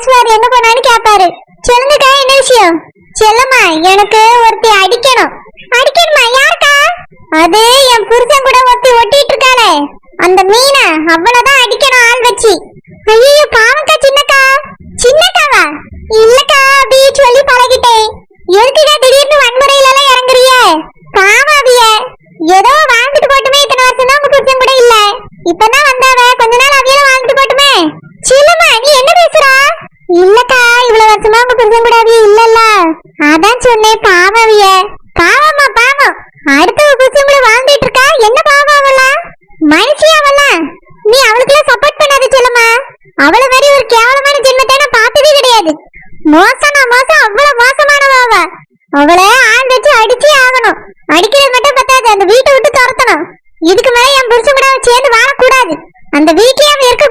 பேசுவார் எங்க போனாலும் கேட்பாரு சொல்லுங்கக்கா என்ன விஷயம்? செல்லம்மா எனக்கு ஒருத்தி அடிக்கணும். அடிக்கணுமா யாருக்கா? அது என் புருஷன் கூட ஒத்தி ஒட்டிட்டு இருக்காளே. அந்த மீனை அவ்வளவுதான் அடிக்கணும் ஆள் வச்சு. ஐயோ பாவக்கா சின்னக்கா. சின்னக்காவா? இல்லக்கா அப்படி சொல்லி பழகிட்டேன். எதுக்குக்கா திடீர்னு வன்முறை அவளுக்குலாம் சப்போர்ட் பண்ணாத செல்லம்மா. அவள மாதிரி ஒரு கேவலமான ஜென்மத்தை நான் பார்த்ததே கிடையாது. மோசம்னா மோசம் அவ்வளவு மோசமானவ அவ. அவளை ஆள் வச்சு அடிச்சே ஆகணும். அடிக்கிறது மட்டும் பத்தாது அந்த வீட்டை விட்டு துரத்தணும். இதுக்கு மேல என் புருஷன் கூட சேர்ந்து வாழக்கூடாது. அந்த வீட்லயே அவன் இருக்க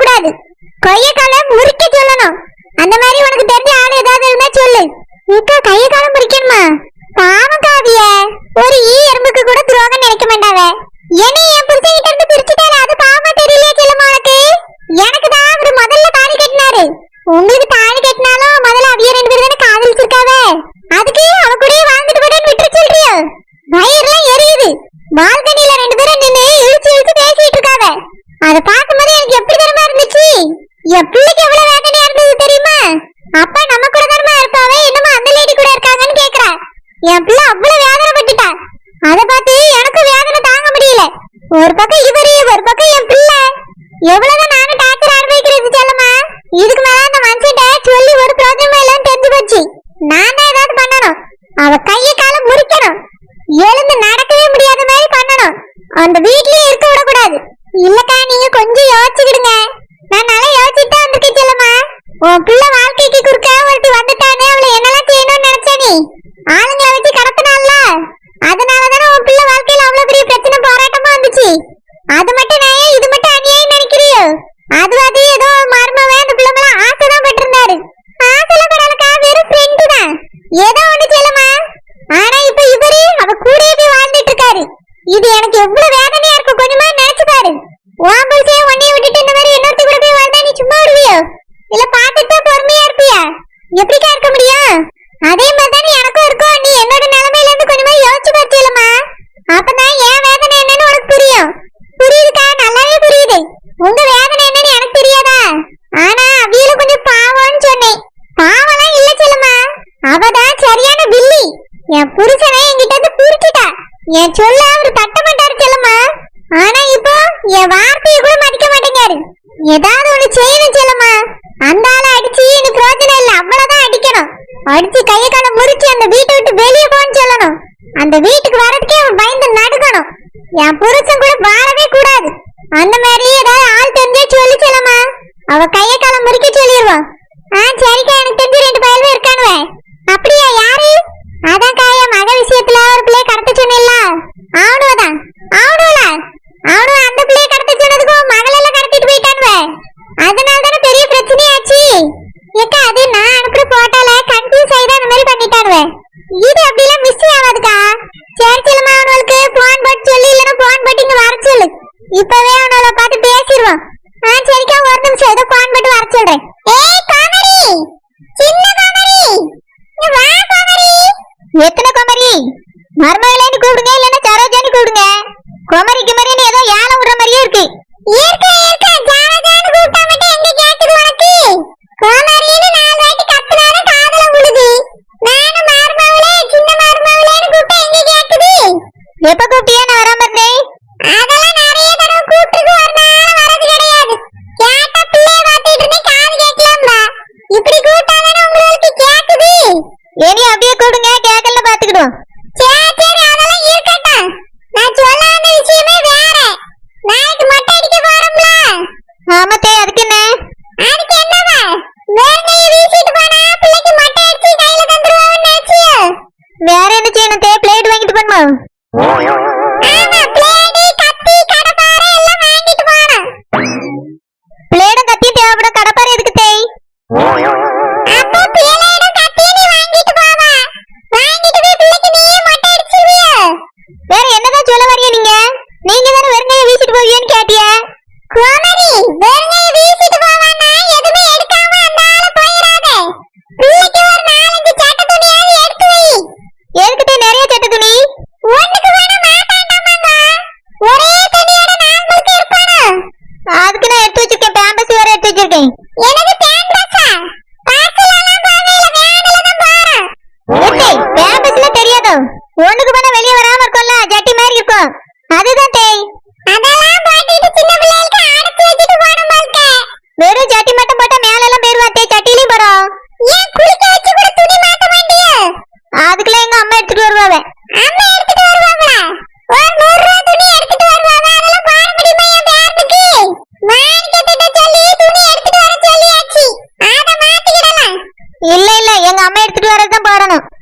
கொய்யக்கால முறுக்க சொல்லணும். அந்த மாதிரி உனக்கு தெரிஞ்ச ஆள் ஏதாவது இருந்தா சொல்லு. இக்கா கைய காலம் பிடிக்கணுமா பாவம் காவிய. ஒரு ஈ எறும்புக்கு கூட துரோகம் நினைக்க மாட்டாவே. mujer para என் புருஷனே என்கிட்ட வந்து பிரிச்சுட்டா என் சொல்ல அவர் தட்ட மாட்டாரு செல்லம்மா. ஆனா இப்போ என் வார்த்தையை கூட மதிக்க மாட்டேங்காரு ஏதாவது ஒண்ணு செய்யணும் செல்லம்மா. அந்த ஆளை அடிச்சு எனக்கு பிரோஜனம் இல்ல. அவ்வளவுதான் அடிக்கணும். அடிச்சு கைய கண்ண முறிச்சு அந்த வீட்டை விட்டு வெளியே போன்னு சொல்லணும். அந்த வீட்டுக்கு வரதுக்கே அவன் பயந்து நடக்கணும் என் புருஷன் கூட வாழவே கூடாது. அந்த மாதிரி ஏதாவது ஆள் தெரிஞ்சே சொல்லி செல்லம்மா. அவ கையை இது அப்படிலாம் மிஸ் ஆகாதுக்கா. சேர்ச்சிலமா அவனுக்கு போன் போட்டு சொல்லி இல்லைன்னா போன் போட்டு இங்க வர சொல்லு. இப்பவே அவனோட பார்த்து பேசிடுவோம். ஆ சரிக்கா ஒரு நிமிஷம் ஏதோ போன் போட்டு வர சொல்றேன். ஏய் கோமரி சின்ன கோமரி வா கோமரி எத்தனை கோமரி மர்மகளேன்னு கூப்பிடுங்க இல்லைன்னா சரோஜான்னு கூப்பிடுங்க. கோமரி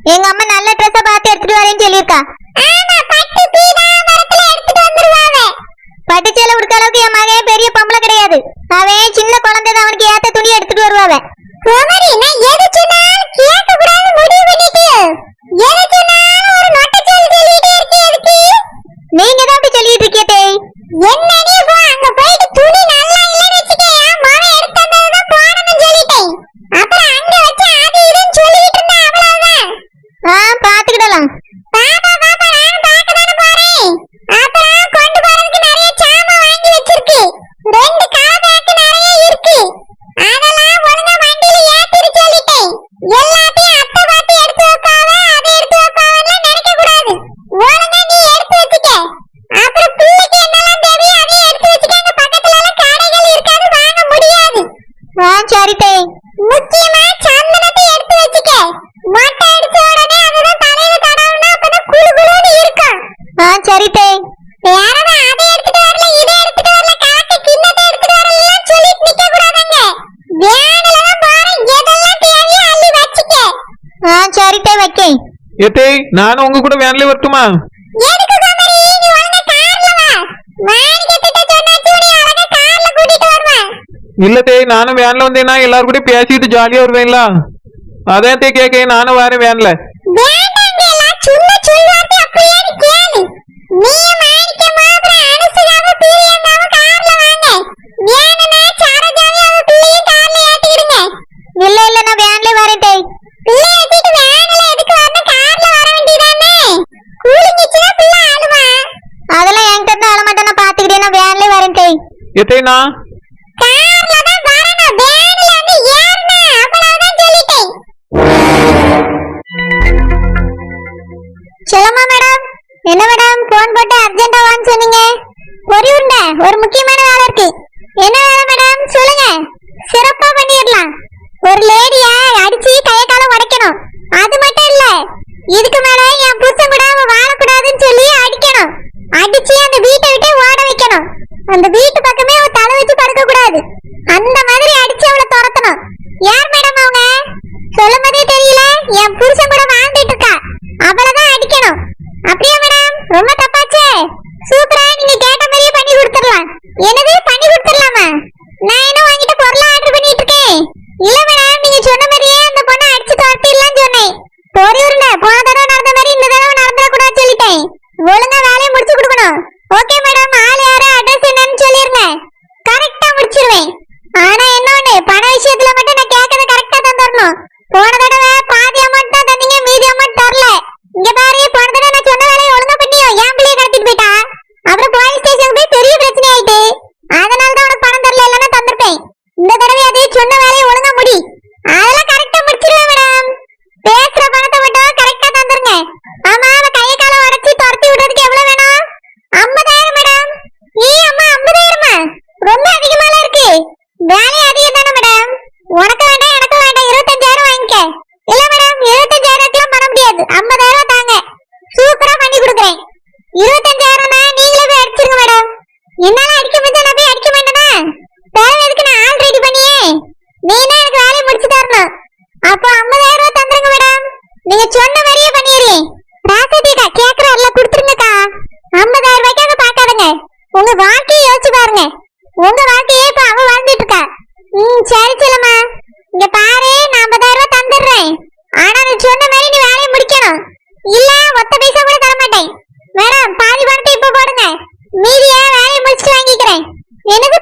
எங்க ஆ சரி தே முக்கியமா எடுத்து வச்சுக்க. மொட்டை அடிச்ச உடனே அதுதான் தலையில தடவுனா ஆ சரி தே யாரும் அதை எடுத்துட்டு வரல ஆ சரி தே வைக்கேன். ஏ தேய் நானும் உங்க கூட வேன்ல வரட்டுமா? எடு இல்ல தே நானும் வேன்ல வந்தேன்னா எல்லாரும் கூட பேசிட்டு ஜாலியா வருவேன்ல. அதான் தே நானும் வரேன் வேன்ல இல்ல இல்ல நான் வரேன் டேய். அதெல்லாம் என்கிட்ட இருந்து அழமாட்டா நான் பாத்துக்கிட்டே நான் வரேன் டேய். எத்தைனா? அடிச்சு அந்த வீட்டை விட்டு ஓட வைக்கணும். அந்த வீட்டு பக்கமே அவ தலை வச்சு படுக்க கூடாது அந்த மாதிரி அடிச்சு அவளை துரத்தணும். ஏன் Granny எனக்கு